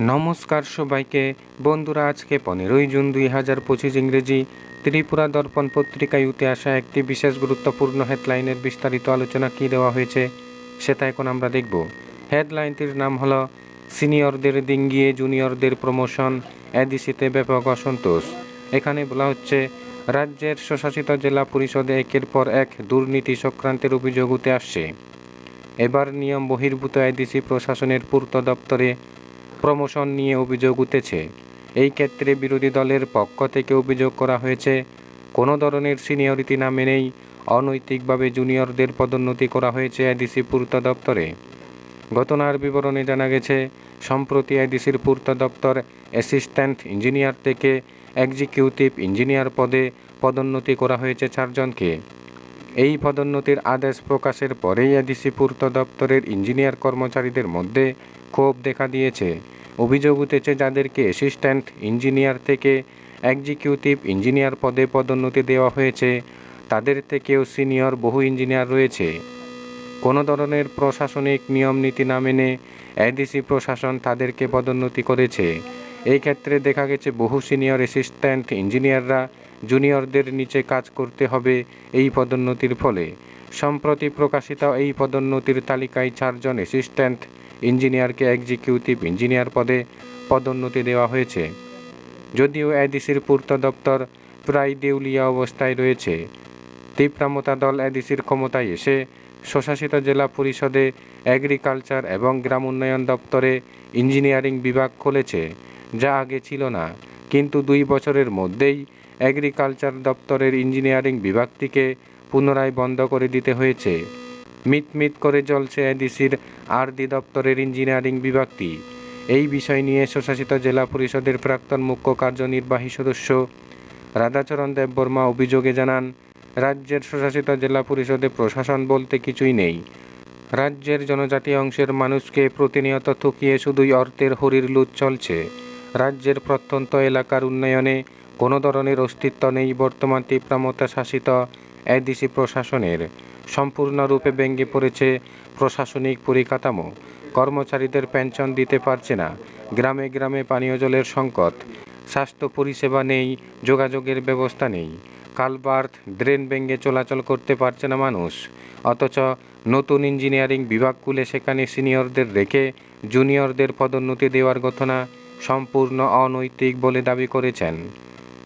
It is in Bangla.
নমস্কার সবাইকে। বন্ধুরা, আজকে পনেরোই জুন দুই হাজার পঁচিশ ইংরেজি ত্রিপুরা দর্পণ পত্রিকায় উঠে আসা একটি বিশেষ গুরুত্বপূর্ণ হেডলাইনের বিস্তারিত আলোচনা কী দেওয়া হয়েছে, সেটা এখন আমরা দেখব। হেডলাইনটির নাম হলো সিনিয়রদের ডিঙ্গিয়ে জুনিয়রদের প্রমোশন, এডিসিতে ব্যাপক অসন্তোষ। এখানে বলা হচ্ছে, রাজ্যের স্বশাসিত জেলা পরিষদে একের পর এক দুর্নীতি সংক্রান্তের অভিযোগ উঠে আসছে। এবার নিয়ম বহির্ভূত এডিসি প্রশাসনের পূর্ত দপ্তরে প্রমোশন নিয়ে অভিযোগ উঠেছে। এই ক্ষেত্রে বিরোধী দলের পক্ষ থেকে অভিযোগ করা হয়েছে, কোনো ধরনের সিনিয়রিটি না মেনেই অনৈতিকভাবে জুনিয়রদের পদোন্নতি করা হয়েছে এডিসি পূর্ত দপ্তরে। ঘটনার বিবরণে জানা গেছে, সম্প্রতি এডিসির পূর্ত দপ্তর অ্যাসিস্ট্যান্ট ইঞ্জিনিয়ার থেকে এক্সিকিউটিভ ইঞ্জিনিয়ার পদে পদোন্নতি করা হয়েছে চারজনকে। এই পদোন্নতির আদেশ প্রকাশের পরেই এডিসি পূর্ত দপ্তরের ইঞ্জিনিয়ার কর্মচারীদের মধ্যে ক্ষোভ দেখা দিয়েছে। অভিযোগ উঠেছে যাদেরকে অ্যাসিস্ট্যান্ট ইঞ্জিনিয়ার থেকে এক্সিকিউটিভ ইঞ্জিনিয়ার পদে পদোন্নতি দেওয়া হয়েছে। তাদের থেকেও সিনিয়র বহু ইঞ্জিনিয়ার রয়েছে। কোনো ধরনের প্রশাসনিক নিয়ম নীতি না মেনে এডিসি প্রশাসন তাদেরকে পদোন্নতি করেছে। এই ক্ষেত্রে দেখা গেছে বহু সিনিয়র অ্যাসিস্ট্যান্ট ইঞ্জিনিয়াররা জুনিয়রদের নিচে কাজ করতে হবে এই পদোন্নতির ফলে। সম্প্রতি প্রকাশিত এই পদোন্নতির তালিকায় চারজন অ্যাসিস্ট্যান্ট ইঞ্জিনিয়ারকে এক্সিকিউটিভ ইঞ্জিনিয়ার পদে পদোন্নতি দেওয়া হয়েছে। যদিও এডিসির পূর্ত দপ্তর প্রায় দেউলিয়া অবস্থায় রয়েছে, তীব্রামতা দল এডিসির ক্ষমতায় এসে স্বশাসিত জেলা পরিষদে এগ্রিকালচার এবং গ্রাম উন্নয়ন দপ্তরে ইঞ্জিনিয়ারিং বিভাগ খুলেছে, যা আগে ছিল না। কিন্তু দুই বছরের মধ্যেই এগ্রিকালচার দপ্তরের ইঞ্জিনিয়ারিং বিভাগটিকে পুনরায় বন্ধ করে দিতে হয়েছে। মিটমিট করে চলছে এডিসির আরডি দপ্তরের ইঞ্জিনিয়ারিং বিভাগটি। এই বিষয় নিয়ে স্বশাসিত জেলা পরিষদের প্রাক্তন মুখ্য কার্যনির্বাহী সদস্য রাধাচরণ দেববর্মা অভিযোগে জানান, রাজ্যের স্বশাসিত জেলা পরিষদে প্রশাসন বলতে কিছুই নেই। রাজ্যের জনজাতি অংশের মানুষকে প্রতিনিয়ত ঠকিয়ে শুধুই অর্থের হরির লুট চলছে। রাজ্যের প্রত্যন্ত এলাকার উন্নয়নে কোনো ধরনের অস্তিত্ব নেই বর্তমান তীব্রামতা শাসিত এডিসি প্রশাসনের। সম্পূর্ণরূপে ভেঙে পড়েছে প্রশাসনিক পরিকাঠামো। কর্মচারীদের পেনশন দিতে পারছে না। গ্রামে গ্রামে পানীয় জলের সংকট। স্বাস্থ্য পরিষেবা নেই, যোগাযোগের ব্যবস্থা নেই। কালবার্থ ড্রেন ভেঙে চলাচল করতে পারছে না মানুষ। অথচ নতুন ইঞ্জিনিয়ারিং বিভাগ খুলে সেখানে সিনিয়রদের রেখে জুনিয়রদের পদোন্নতি দেওয়ার ঘটনা সম্পূর্ণ অনৈতিক বলে দাবি করেছেন।